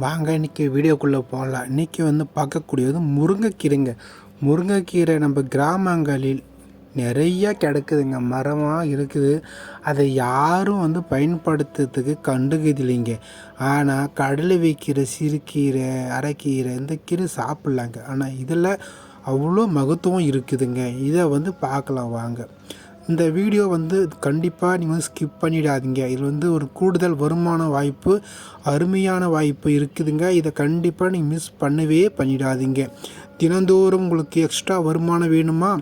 வாங்க இன்றைக்கி வீடியோக்குள்ளே போகலாம் இன்றைக்கி வந்து பார்க்கக்கூடியது முருங்கைக்கீரைங்க. முருங்கைக்கீரை நம்ம கிராமங்களில் நிறைய கிடக்குதுங்க. மரமாக இருக்குது. அதை யாரும் வந்து பயன்படுத்துறதுக்கு கண்டுக்குதில்லைங்க. ஆனால் கடலை வைக்கிற சிறுகீரை அரைக்கீரை இந்த கீரை சாப்பிட்லாங்க. ஆனால் இதில் அவ்வளோ மகத்துவம் இருக்குதுங்க. இதை வந்து பார்க்கலாம் வாங்க. இந்த வீடியோ வந்து கண்டிப்பாக நீங்கள் வந்து ஸ்கிப் பண்ணிடாதீங்க. இதில் வந்து ஒரு கூடுதல் வருமான வாய்ப்பு அருமையான வாய்ப்பு இருக்குதுங்க. இதை கண்டிப்பாக நீங்கள் மிஸ் பண்ணவே பண்ணிடாதீங்க. தினந்தோறும் உங்களுக்கு எக்ஸ்ட்ரா வருமானம் வேணுமா?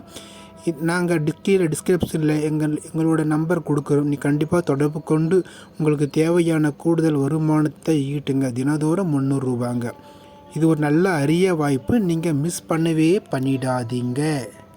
நாங்கள் கீழே டிஸ்கிரிப்ஷனில் எங்கள் எங்களோட நம்பர் கொடுக்குறோம். நீ கண்டிப்பாக தொடர்பு கொண்டு உங்களுக்கு தேவையான கூடுதல் வருமானத்தை ஈட்டுங்க. தினந்தோறும் முந்நூறுரூபாங்க இது ஒரு நல்ல அரிய வாய்ப்பு. நீங்கள் மிஸ் பண்ணவே பண்ணிடாதீங்க.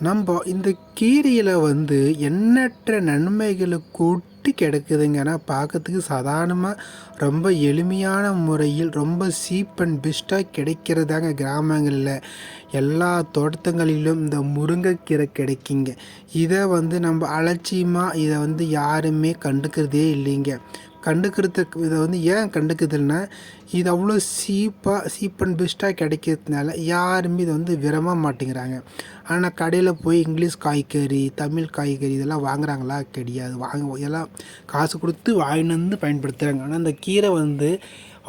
நம்ம இந்த கீரையில் வந்து எண்ணற்ற நன்மைகளை கொட்டி கிடக்குதுங்கன்னா பார்க்கறதுக்கு சாதாரணமாக ரொம்ப எளிமையான முறையில் ரொம்ப சீப் அண்ட் பெஸ்ட்டாக கிடைக்கிறதாங்க கிராமங்களில். எல்லா தோட்டங்களிலும் இந்த முருங்கைக்கீரை கிடைக்குங்க. இதை வந்து நம்ம அலட்சியமாக இதை வந்து யாருமே கண்டுக்கிறதே இல்லைங்க. கண்டுக்கிறதுக்கு இதை வந்து ஏன் கண்டுக்குதுன்னா இது அவ்வளோ சீப்பாக சீப் அண்ட் பெஸ்ட்டாக கிடைக்கிறதுனால யாருமே இதை வந்து விரும்ப மாட்டேங்கிறாங்க. ஆனால் கடையில் போய் இங்கிலீஷ் காய்கறி தமிழ் காய்கறி இதெல்லாம் வாங்குறாங்களா? கிடையாது. வாங்க எல்லாம் காசு கொடுத்து வாங்கினு வந்து பயன்படுத்துகிறாங்க ஆனால் அந்த கீரை வந்து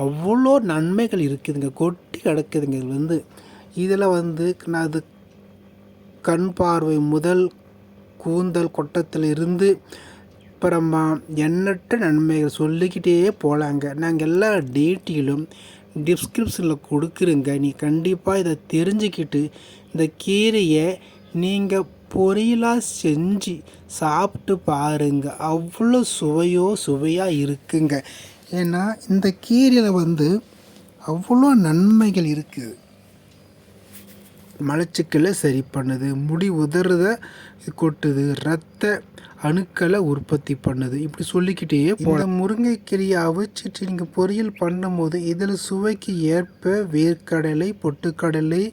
அவ்வளோ நன்மைகள் இருக்குதுங்க. கொட்டி கிடக்குதுங்க இது வந்து இதில் வந்து நான் அது கண் பார்வை முதல் கூந்தல் கொட்டத்தில் இருந்து அப்புறமா எண்ணற்ற நன்மைகள் சொல்லிக்கிட்டே போகலாங்க நாங்கள் எல்லா டீட்டெயிலும் டிஸ்கிரிப்ஷனில் கொடுக்குறோங்க. நீ கண்டிப்பாக இதை தெரிஞ்சுக்கிட்டு இந்த கீரையை நீங்கள் பொரியலாக செஞ்சு சாப்பிட்டு பாருங்க. அவ்வளோ சுவையோ சுவையாக இருக்குங்க. ஏன்னா இந்த கீரையில் வந்து அவ்வளோ நன்மைகள் இருக்குது மலச்சிக்கலை சரி பண்ணுது. முடி உதறத கொட்டுது. ரத்த அணுக்களை உற்பத்தி பண்ணுது. இப்படி சொல்லிக்கிட்டே போல முருங்கைக்கீரையை அவிச்சிட்டு நீங்கள் பொரியல் பண்ணும்போது இதில் சுவைக்கு ஏற்ப வேர்க்கடலை பொட்டுக்கடலை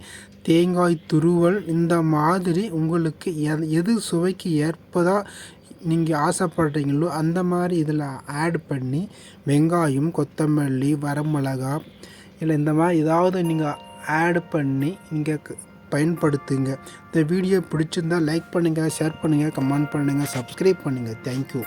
தேங்காய் துருவல் இந்த மாதிரி உங்களுக்கு எது சுவைக்கு ஏற்பதா நீங்கள் ஆசைப்படுறீங்களோ அந்த மாதிரி இதில் ஆட் பண்ணி வெங்காயம் கொத்தமல்லி வரமிளகா இல்லை இந்த மாதிரி ஏதாவது நீங்கள் ஆட் பண்ணி இங்கே பயன்படுத்துங்க. இந்த வீடியோ பிடிச்சிருந்தா லைக் பண்ணுங்கள் ஷேர் பண்ணுங்கள் கமெண்ட் பண்ணுங்கள் சப்ஸ்கிரைப் பண்ணுங்கள் தேங்க்யூ